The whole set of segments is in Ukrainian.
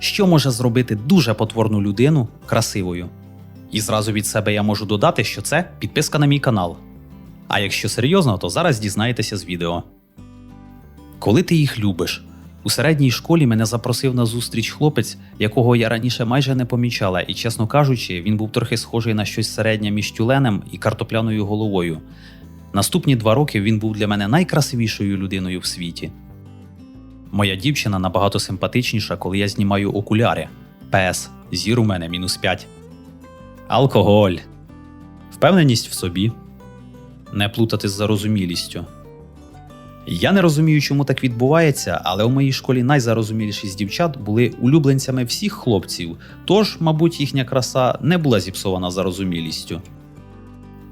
що може зробити дуже потворну людину красивою. І зразу від себе я можу додати, що це підписка на мій канал. А якщо серйозно, то зараз дізнаєтеся з відео. Коли ти їх любиш? У середній школі мене запросив на зустріч хлопець, якого я раніше майже не помічала, і, чесно кажучи, він був трохи схожий на щось середнє між тюленем і картопляною головою. Наступні два роки він був для мене найкрасивішою людиною в світі. Моя дівчина набагато симпатичніша, коли я знімаю окуляри. ПС. Зір у мене мінус 5. Алкоголь. Впевненість в собі. Не плутати з зарозумілістю. Я не розумію, чому так відбувається, але у моїй школі найзарозуміліші з дівчат були улюбленцями всіх хлопців, тож, мабуть, їхня краса не була зіпсована зарозумілістю.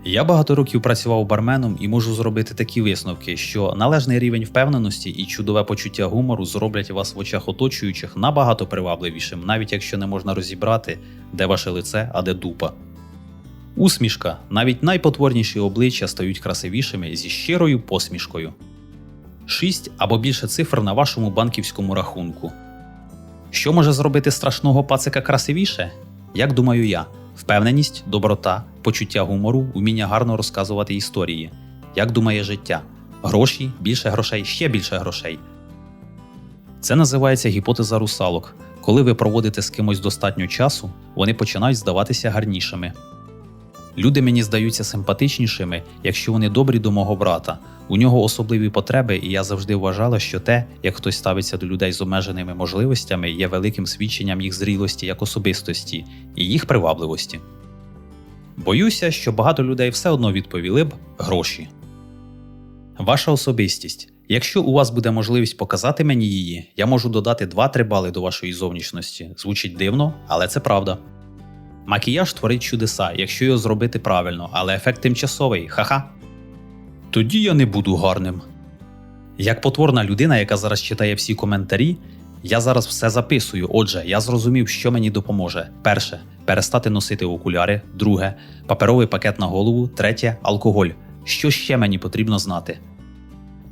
Я багато років працював барменом і можу зробити такі висновки, що належний рівень впевненості і чудове почуття гумору зроблять вас в очах оточуючих набагато привабливішим, навіть якщо не можна розібрати, де ваше лице, а де дупа. Усмішка, навіть найпотворніші обличчя стають красивішими зі щирою посмішкою. 6 або більше цифр на вашому банківському рахунку. Що може зробити страшного пацика красивіше? Як думаю я, впевненість, доброта, почуття гумору, уміння гарно розказувати історії. Як думає життя? Гроші, більше грошей, ще більше грошей. Це називається гіпотеза русалок. Коли ви проводите з кимось достатньо часу, вони починають здаватися гарнішими. Люди мені здаються симпатичнішими, якщо вони добрі до мого брата. У нього особливі потреби, і я завжди вважала, що те, як хтось ставиться до людей з обмеженими можливостями, є великим свідченням їх зрілості як особистості і їх привабливості. Боюся, що багато людей все одно відповіли б гроші. Ваша особистість. Якщо у вас буде можливість показати мені її, я можу додати 2-3 бали до вашої зовнішності. Звучить дивно, але це правда. Макіяж творить чудеса, якщо його зробити правильно, але ефект тимчасовий, ха-ха. Тоді я не буду гарним. Як потворна людина, яка зараз читає всі коментарі, я зараз все записую. Отже, я зрозумів, що мені допоможе. Перше перестати носити окуляри. Друге паперовий пакет на голову. Третє алкоголь. Що ще мені потрібно знати?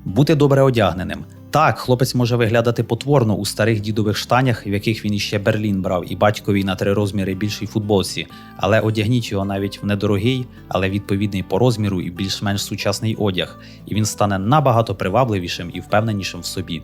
Бути добре одягненим. Так, хлопець може виглядати потворно у старих дідових штанях, в яких він іще Берлін брав, і батьковій на три розміри більшій футболці, але одягніть його навіть в недорогий, але відповідний по розміру і більш-менш сучасний одяг, і він стане набагато привабливішим і впевненішим в собі.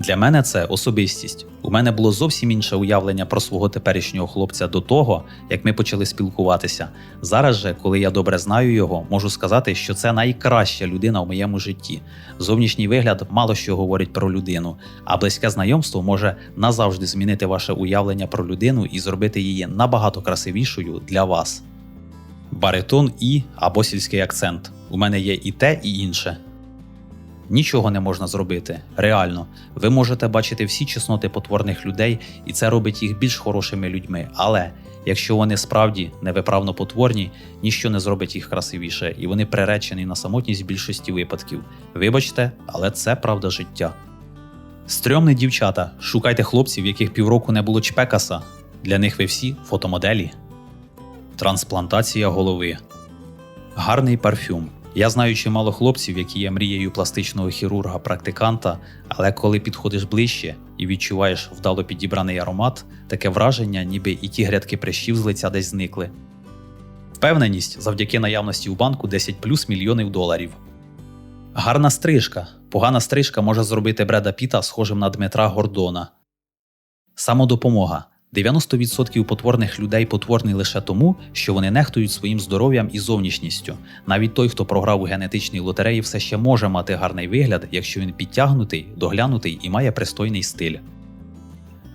Для мене це особистість. У мене було зовсім інше уявлення про свого теперішнього хлопця до того, як ми почали спілкуватися. Зараз же, коли я добре знаю його, можу сказати, що це найкраща людина в моєму житті. Зовнішній вигляд мало що говорить про людину, а близьке знайомство може назавжди змінити ваше уявлення про людину і зробити її набагато красивішою для вас. Баритон і або сільський акцент. У мене є і те, і інше. Нічого не можна зробити. Реально, ви можете бачити всі чесноти потворних людей, і це робить їх більш хорошими людьми. Але якщо вони справді невиправно потворні, ніщо не зробить їх красивіше, і вони приречені на самотність в більшості випадків. Вибачте, але це правда життя. Стрьомні дівчата, шукайте хлопців, яких півроку не було чпекаса. Для них ви всі фотомоделі. Трансплантація голови. Гарний парфюм. Я знаю чимало хлопців, які є мрією пластичного хірурга-практиканта, але коли підходиш ближче і відчуваєш вдало підібраний аромат, таке враження, ніби і ті грядки прищів з лиця десь зникли. Впевненість завдяки наявності у банку 10 плюс мільйонів доларів. Гарна стрижка. Погана стрижка може зробити Бреда Піта схожим на Дмитра Гордона. Самодопомога. 90% потворних людей потворні лише тому, що вони нехтують своїм здоров'ям і зовнішністю. Навіть той, хто програв у генетичній лотереї, все ще може мати гарний вигляд, якщо він підтягнутий, доглянутий і має пристойний стиль.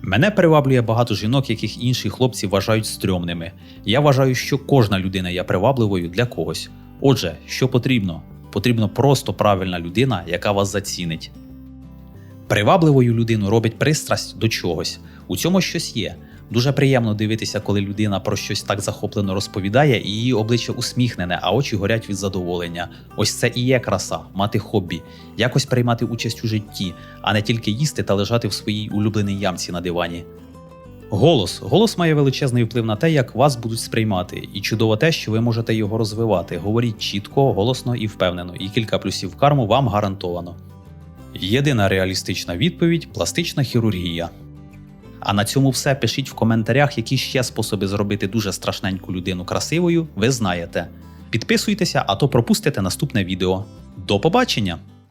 Мене приваблює багато жінок, яких інші хлопці вважають стрьомними. Я вважаю, що кожна людина є привабливою для когось. Отже, що потрібно? Потрібно просто правильна людина, яка вас зацінить. Привабливою людину робить пристрасть до чогось. У цьому щось є. Дуже приємно дивитися, коли людина про щось так захоплено розповідає, і її обличчя усміхнене, а очі горять від задоволення. Ось це і є краса, мати хобі, якось приймати участь у житті, а не тільки їсти та лежати в своїй улюбленій ямці на дивані. Голос. Голос має величезний вплив на те, як вас будуть сприймати, і чудово те, що ви можете його розвивати. Говоріть чітко, голосно і впевнено, і кілька плюсів карму вам гарантовано. Єдина реалістична відповідь пластична хірургія. А на цьому все. Пишіть в коментарях, які ще способи зробити дуже страшненьку людину красивою, ви знаєте. Підписуйтеся, а то пропустите наступне відео. До побачення!